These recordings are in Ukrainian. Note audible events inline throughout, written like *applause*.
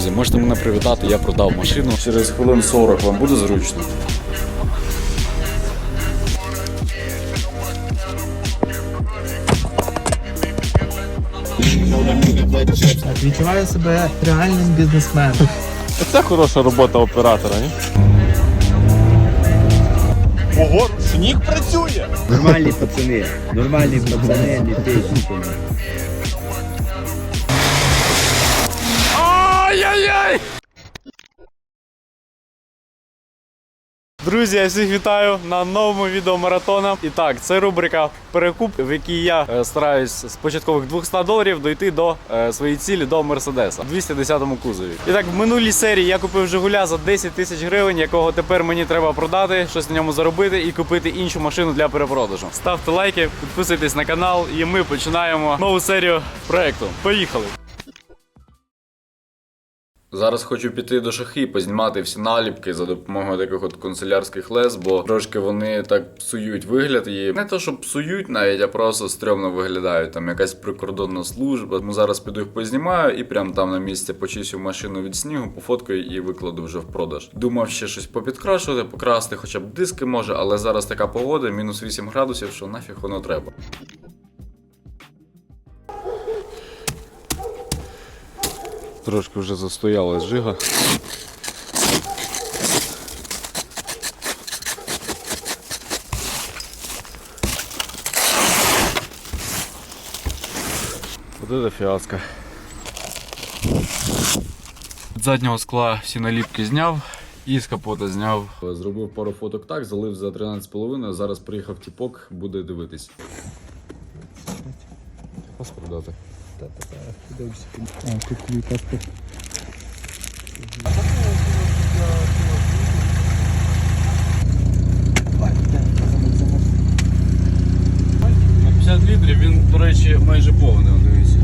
Друзі, можете мене привітати, я продав машину. Через хвилин 40 вам буде зручно. Відчуваю себе реальним бізнесменом. Це хороша робота оператора, ні? Ого, сніг працює! Нормальні пацани, нормальні пацани, не тисячі. Друзі, я всіх вітаю на новому відео маратона. І так, це рубрика Перекуп, в якій я е, стараюсь з початкових 200 доларів дойти до е, своєї цілі до Мерседеса в 210-му кузові. І так, в минулій серії я купив Жигуля за 10 тисяч гривень, якого тепер мені треба продати, щось на ньому заробити і купити іншу машину для перепродажу. Ставте лайки, підписуйтесь на канал, і ми починаємо нову серію проекту. Поїхали! Зараз хочу піти до шахи познімати всі наліпки за допомогою таких от канцелярських лез, бо трошки вони так псують вигляд і не то, що псують навіть, а просто стрьомно виглядають. Там якась прикордонна служба. Тому зараз піду їх познімаю і прямо там на місці почистю машину від снігу, пофоткаю і викладу вже в продаж. Думав ще щось попідкрашувати, покрасти, хоча б диски може, але зараз така погода, мінус 8 градусів, що нафіг воно треба. Трошки вже застоялась жига. Вот это фіаско. З заднього скла всі наліпки зняв і з капота зняв. Зробив пару фоток так, залив за 13,5, зараз приїхав тіпок, буде дивитись. Паспорт дати. На 50 літрів він, до речі, майже повний, дивіться.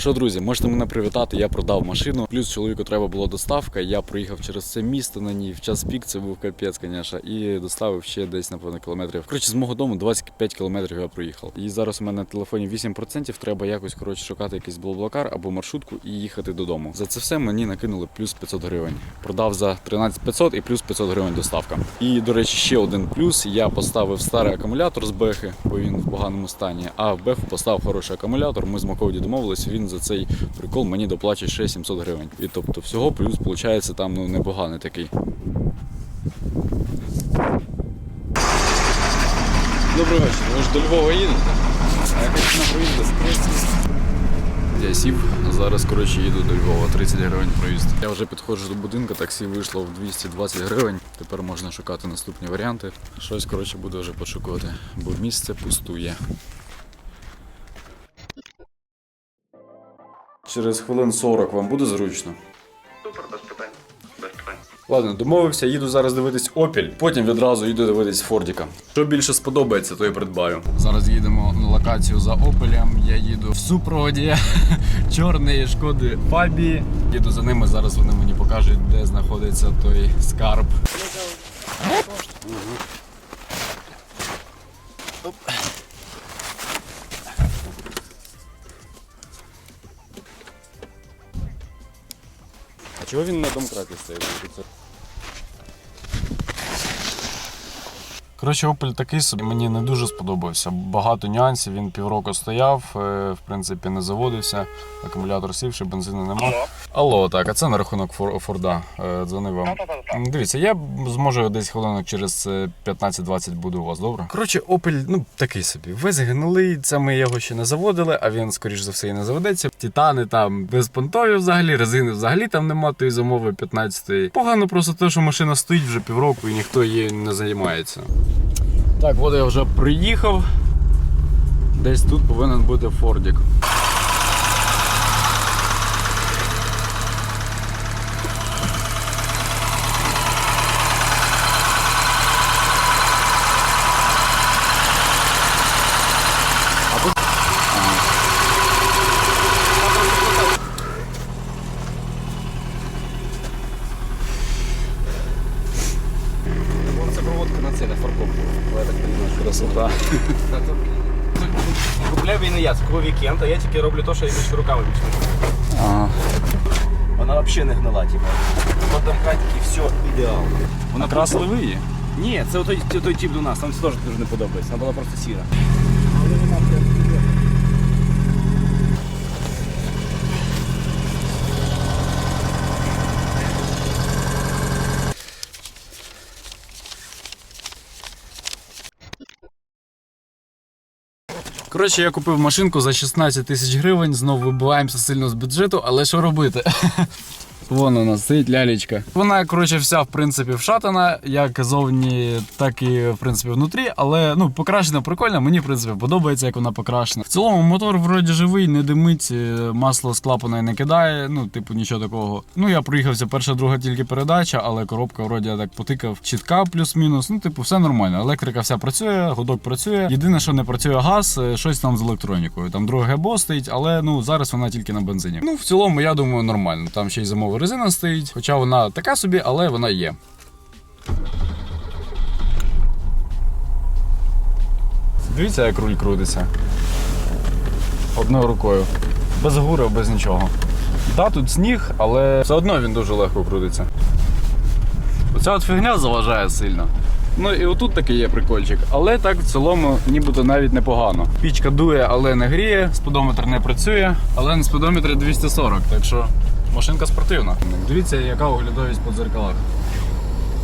Що, друзі, можете мене привітати, я продав машину. Плюс чоловіку треба була доставка. Я проїхав через це місто на ній. В час пік це був капець, звісно, і доставив ще десь, напевно, кілометрів. Коротше, з мого дому 25 кілометрів я проїхав. І зараз у мене на телефоні 8%. Треба якось коротше шукати якийсь блаблакар або маршрутку і їхати додому. За це все мені накинули плюс 500 гривень. Продав за 13 500 і плюс 500 гривень доставка. І до речі, ще один плюс. Я поставив старий акумулятор з бехи, бо він в поганому стані. А в беху поставив хороший акумулятор. Ми з Маковді домовились. Він за цей прикол мені доплачує ще 700 гривень. І тобто всього плюс виходить там ну непоганий такий. Добрий вечір. Ви ж до Львова їдете? А я хочу на проїзд Я сів, а зараз коротше їду до Львова, 30 гривень проїзд. Я вже підходжу до будинку, таксі вийшло в 220 гривень. Тепер можна шукати наступні варіанти. Щось коротше буду вже пошукувати, бо місце пустує. Через хвилин 40 вам буде зручно. Супер, без питань. Без питань. Ладно, домовився, їду зараз дивитись Opel, потім відразу їду дивитись Фордіка. Що більше сподобається, то і придбаю. Зараз їдемо на локацію за Opel. Я їду в супроводі *laughs* чорної шкоди Фабії. Їду за ними, зараз вони мені покажуть, де знаходиться той скарб. Оп. Чого він на домкраті стоїть? Коротше, Opel такий собі мені не дуже сподобався. Багато нюансів. Він півроку стояв, е, в принципі, не заводився. Акумулятор сівши, бензину нема. Алло. Алло, так, а це на рахунок Фор- Форда. Е, Дзвонив вам. Дивіться, я зможу десь хвилинок через е, 15-20 буду у вас, добре? Коротше, Opel, ну такий собі. Весь гнилий, це ми його ще не заводили, а він, скоріш за все, і не заведеться. Титани там без понтовів взагалі, резини взагалі там нема тої замови 15-ї. Погано просто те, що машина стоїть вже півроку і ніхто її не займається. Так, от я вже приїхав. Десь тут повинен бути Фордік. Це проводка на це, на фаркоп. Я так розумію, що Купляю він не я, це вікенд, а я тільки роблю те, що я більше руками більше. Ага. Вона взагалі не гнила, типу. І все ідеально. Вона красили ви її? Ні, це той, той тип до нас, нам це теж дуже не подобається. Вона була просто сіра. Коротше, я купив машинку за 16 тисяч гривень, знову вибиваємося сильно з бюджету, але що робити? *laughs* Вон вона стоїть лялечка. Вона, коротше, вся в принципі вшатана, як зовні, так і в принципі внутрі. Але ну, покрашена прикольно, мені в принципі подобається, як вона покрашена. В цілому мотор вроді живий, не димить, е, масло з клапана не кидає, ну, типу, нічого такого. Ну, я проїхався перша, друга тільки передача, але коробка вроді я так потикав, чітка плюс-мінус. Ну, типу, все нормально. Електрика вся працює, гудок працює. Єдине, що не працює газ, е, щось там з електронікою. Там друге ГБО стоїть, але ну зараз вона тільки на бензині. Ну, в цілому, я думаю, нормально. Там ще й зимова резина стоїть, хоча вона така собі, але вона є. Дивіться, як руль крутиться. Одною рукою. Без гурів, без нічого. Так, тут сніг, але все одно він дуже легко крутиться. Оця от фігня заважає сильно. Ну і отут такий є прикольчик, але так в цілому нібито навіть непогано. Пічка дує, але не гріє, спідометр не працює, але на спідометрі 240, так що машинка спортивна. Дивіться, яка оглядовість по дзеркалах.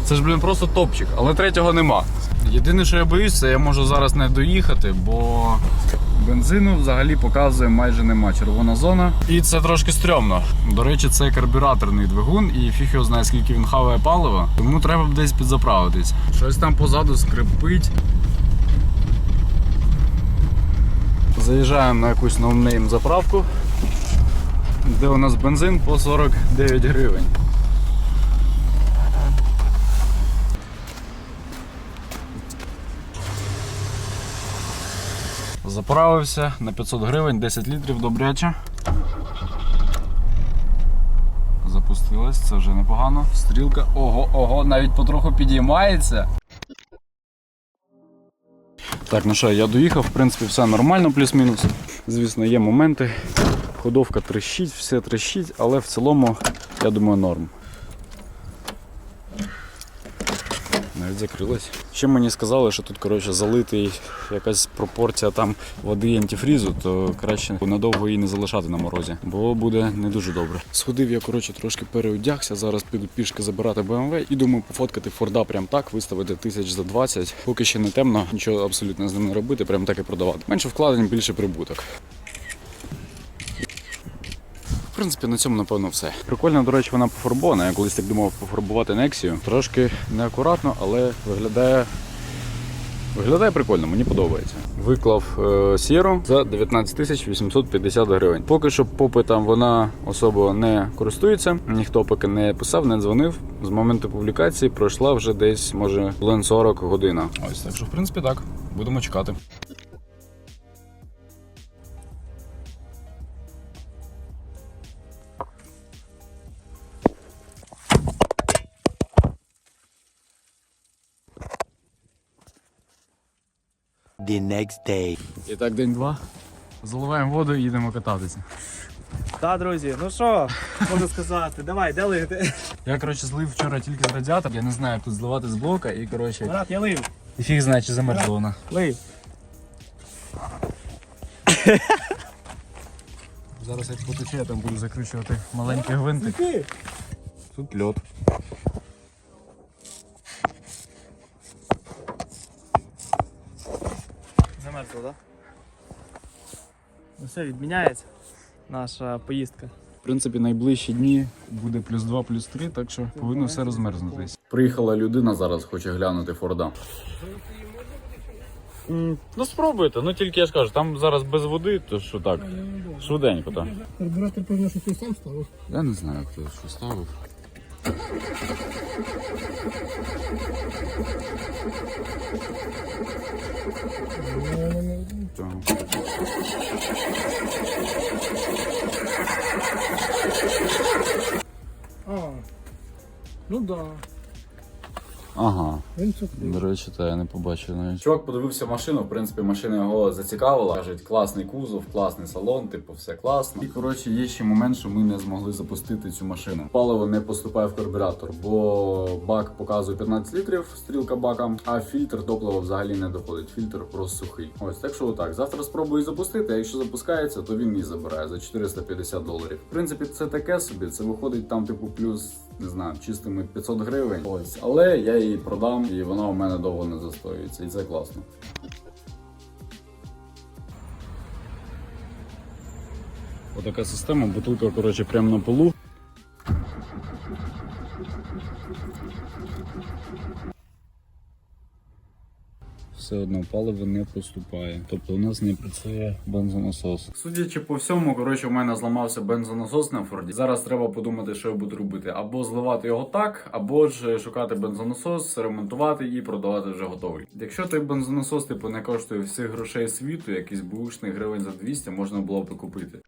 Це ж, блін, просто топчик, але третього нема. Єдине, що я боюсь, це я можу зараз не доїхати, бо бензину взагалі показує майже нема. Червона зона. І це трошки стрьомно. До речі, це карбюраторний двигун, і фіг знає, скільки він хаває палива, тому треба б десь підзаправитись. Щось там позаду скрипить. Заїжджаємо на якусь ноунейм заправку, де у нас бензин по 49 гривень. Заправився на 500 гривень, 10 літрів добряче. Запустилась, це вже непогано. Стрілка, ого, ого, навіть потроху підіймається. Так, ну що, я доїхав, в принципі, все нормально, плюс-мінус. Звісно, є моменти. Ходовка трещить, все трещить, але в цілому, я думаю, норм. Навіть закрилась. Ще мені сказали, що тут коротше, залитий якась пропорція там води і антифрізу, то краще надовго її не залишати на морозі, бо буде не дуже добре. Сходив я коротше, трошки переодягся. Зараз піду пішки забирати BMW і думаю пофоткати Форда прям так, виставити тисяч за 20. Поки ще не темно, нічого абсолютно з ним не робити, прям так і продавати. Менше вкладень, більше прибуток. В принципі, на цьому напевно все. Прикольно, до речі, вона пофарбована. Я колись так думав пофарбувати Nexію. Трошки неакуратно, але виглядає. Виглядає прикольно, мені подобається. Виклав е, сіру за 19 тисяч 850 гривень. Поки що попитом вона особо не користується. Ніхто поки не писав, не дзвонив. З моменту публікації пройшла вже десь, може, хвилин 40 година. Ось так що, в принципі, так. Будемо чекати. The next day. І так, день два. Заливаємо воду і їдемо кататися. Так, друзі, ну що, можу сказати, давай, де лити? Я, коротше, злив вчора тільки з радіатора. Я не знаю, як тут зливати з блока і, коротше, Брат, я лив, і фіг знає, чи замерзла вона. лив. Зараз як потече, я там буду закручувати маленький гвинтик. Тут льот. Замерзло, так? Ну все, відміняється наша поїздка. В принципі, найближчі дні буде плюс 2, плюс 3, так що повинно все розмерзнутись. Приїхала людина зараз, хоче глянути Форда. Ну спробуйте, ну тільки я ж кажу, там зараз без води, то що так, швиденько так. Карбюратор, певно, що ти сам ставив. Я не знаю, хто що ставив. А, ну да. Ага. Він це До речі, та я не побачив навіть. Чувак подивився машину, в принципі, машина його зацікавила. Кажуть, класний кузов, класний салон, типу, все класно. І коротше, є ще момент, що ми не змогли запустити цю машину. Паливо не поступає в карбюратор, бо бак показує 15 літрів, стрілка бака, а фільтр топлива взагалі не доходить. Фільтр просто сухий. Ось так що отак. Завтра спробую запустити. А якщо запускається, то він її забирає за 450 доларів. В принципі, це таке собі. Це виходить там, типу, плюс. Не знаю, чистими 500 гривень. Ось, але я її продам, і вона у мене довго не застоюється, і це класно. Отака система, бутилка, коротше, прямо на полу. Все одно паливо не поступає. Тобто у нас не працює бензонасос. Судячи по всьому, коротше, у мене зламався бензонасос на Форді. Зараз треба подумати, що я буду робити. Або зливати його так, або ж шукати бензонасос, ремонтувати і продавати вже готовий. Якщо той бензонасос типу не коштує всіх грошей світу, якийсь бушний гривень за 200, можна було б купити.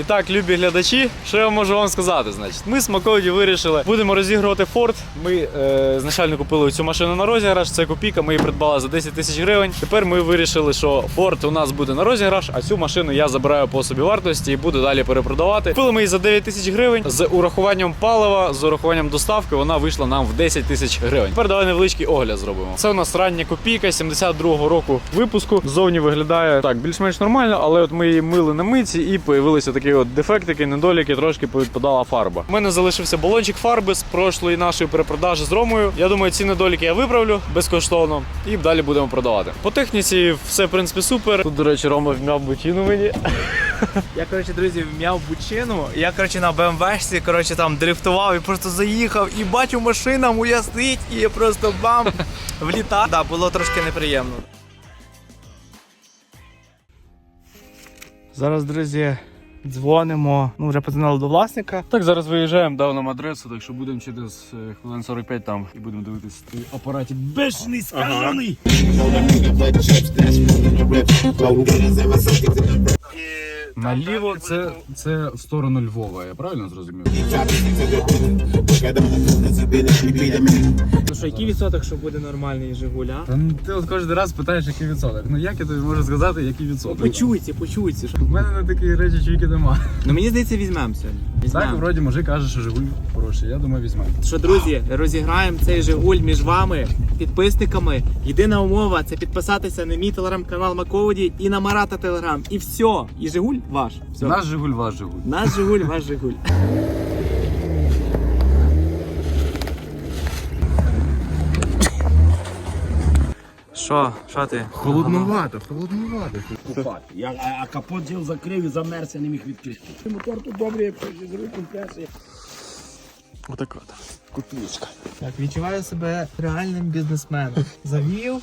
І так, любі глядачі, що я можу вам сказати? Значить, ми з Макоді вирішили, будемо розігрувати Форд. Ми е, купили цю машину на розіграш. Це копійка, ми її придбали за 10 тисяч гривень. Тепер ми вирішили, що Форд у нас буде на розіграш, а цю машину я забираю по собі вартості і буду далі перепродавати. Купили ми її за 9 тисяч гривень. З урахуванням палива, з урахуванням доставки, вона вийшла нам в 10 тисяч гривень. Тепер давай невеличкий огляд зробимо. Це у нас рання копійка 72-го року випуску. Зовні виглядає так більш-менш нормально, але от ми її мили на митці і появилися такі от дефектики, недоліки, трошки повідпадала фарба. У мене залишився балончик фарби з прошлої нашої перепродажі з Ромою. Я думаю, ці недоліки я виправлю безкоштовно і далі будемо продавати. По техніці все в принципі супер. Тут, до речі, Рома вмяв бутіну мені. Я, коротше, друзі, вм'яв бучину. Я, коротше, на БМВшці, коротше, там дрифтував і просто заїхав, і бачу, машина моя стоїть, і я просто бам *laughs* влітав. Да, було трошки неприємно. Зараз, друзі, дзвонимо. Ну, вже подзвонили до власника. Так, зараз виїжджаємо, дав нам адресу, так що будемо через е, хвилин 45 там і будемо дивитися той апаратик. Бешений скажений! Наліво це, це в сторону Львова, я правильно зрозумів? Ну що, який відсоток, що буде нормальний Жигуля? Та ну, ти от кожен раз питаєш, який відсоток. Ну як я тобі можу сказати, який відсоток? Почуйте, почуйте. У мене на такі речі чуйки нема. Ну мені здається, візьмемо сьогодні. Так, Візьмемо. вроді мужик каже, що Жигуль хороший. Я думаю, візьмемо. Що, друзі, розіграємо цей Жигуль між вами, підписниками. Єдина умова це підписатися на мій телеграм-канал Маководі і на Марата Телеграм. І все. І Жигуль ваш. Все. Наш Жигуль, ваш Жигуль. Наш Жигуль, ваш Жигуль. Що? Що ти? холодновато, холодновато. Купати. Я, а, а капот діл закрив і замерз, я не міг відкрити. Мотор тут добрий, якщо ще зробити компресію. Отак от. Кутничка. Так, відчуваю себе реальним бізнесменом. Завів,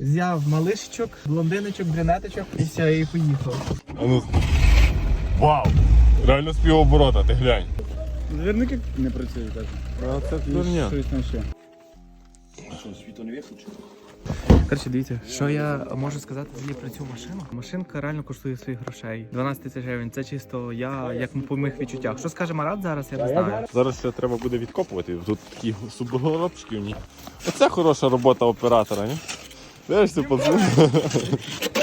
взяв малишечок, блондиночок, брюнеточок і все, і поїхав. Вау! Реально співоборота, ти глянь. Двірники не працюють так. А це на ще. Світло не виключено. Коротше, дивіться, що я можу сказати взагалі про цю машину. Машинка реально коштує своїх грошей. 12 тисяч гривень. Це чисто я як по моїх відчуттях. Що скаже Марат зараз, я не знаю. Зараз це треба буде відкопувати. Тут такі субголовки в ній. Оце хороша робота оператора, ні? Дивишся, пацан? Трошки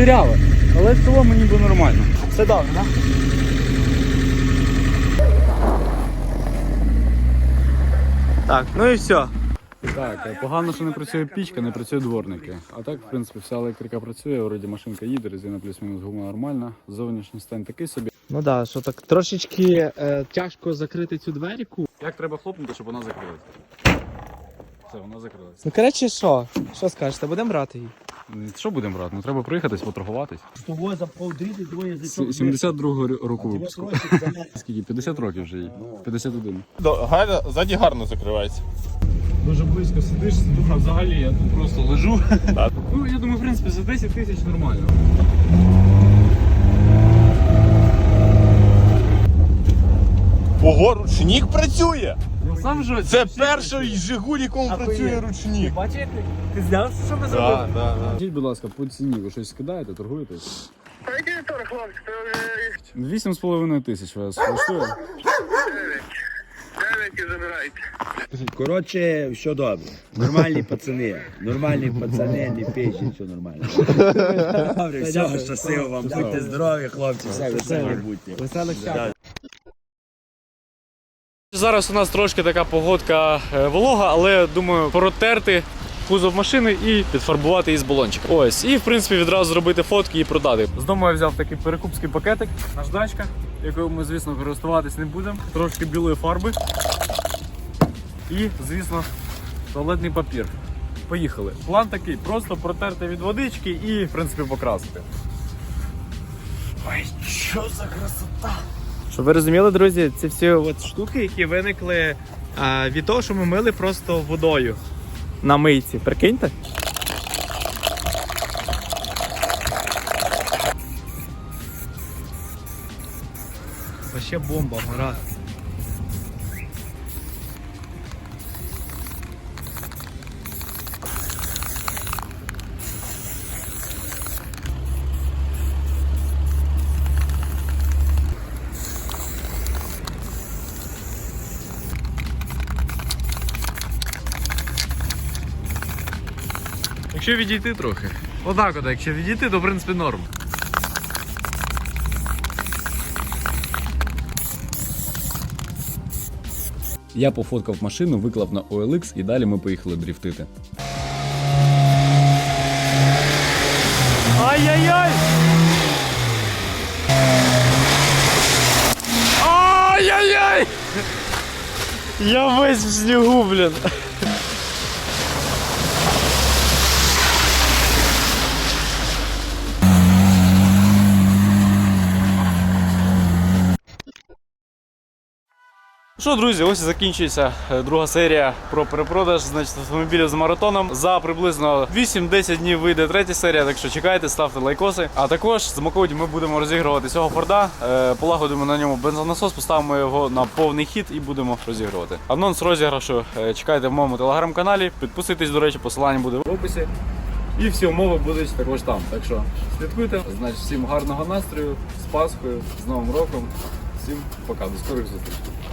диряве, але в цілому ніби нормально. Все добре, так? Так, ну і все. Так, е, погано, що не працює пічка, не працює дворники. А так, в принципі, вся електрика працює, вроді машинка їде, резина плюс-мінус гума нормальна. Зовнішній стан такий собі. Ну так, що так трошечки е, тяжко закрити цю дверку. Як треба хлопнути, щоб вона закрилась? Все, вона закрилась. Ну коротше, що? Що скажете, будемо брати її? Що будемо брати? Ну треба проїхатись, поторгуватись. Того за повдріти, двоє за 72-го року випуску. *laughs* Скільки? 50 років вже їй. 51. Гарно, ззаді гарно закривається. Дуже близько сидиш, а взагалі, я тут просто лежу. *laughs* ну, я думаю, в принципі, за 10 тисяч нормально. Ого, ручник працює! Сам же Це перший Жигуль, якому працює ручник. Бачиш, як ти- зняв, що ми Так, зробили? так, так. Скажіть, будь ласка, по ціні, ви щось скидаєте, торгуєте? Вісім з половиною тисяч вас коштує? Коротше, все добре. Нормальні пацани. Нормальні пацани, не пишуть, все нормально. Добре, всього щасливо вам. Будьте здорові, хлопці, все веселі будьте. Зараз у нас трошки така погодка е, волога, але думаю протерти кузов машини і підфарбувати із балончика. Ось, і в принципі відразу зробити фотки і продати. З дому я взяв такий перекупський пакетик, наждачка, якою ми, звісно, користуватись не будемо. Трошки білої фарби. І, звісно, туалетний папір. Поїхали. План такий: просто протерти від водички і, в принципі, покрасити. Щоб ви розуміли, друзі, це всі от штуки, які виникли а, від того, що ми мили просто водою на мийці. Прикиньте. Вообще бомба, Марат. Якщо відійти трохи. Отак, от, якщо відійти, то в принципі норм. Я пофоткав машину, виклав на OLX і далі ми поїхали дріфтити. Ай-яй-яй! Ай-яй-яй! Я весь в снігу, блін. Що, друзі, ось і закінчується е, друга серія про перепродаж значить, автомобілів з маратоном. За приблизно 8-10 днів вийде третя серія, так що чекайте, ставте лайкоси. А також з Макоді ми будемо розігрувати цього Форда. Е, полагодимо на ньому бензонасос, поставимо його на повний хід і будемо розігрувати. Анонс розіграшу е, чекайте в моєму телеграм-каналі. Підписуйтесь, до речі, посилання буде в описі. І всі умови будуть також там. Так що слідкуйте. Значить, всім гарного настрою, з Пасхою, з Новим роком. Всім пока, до скорих зустрічей.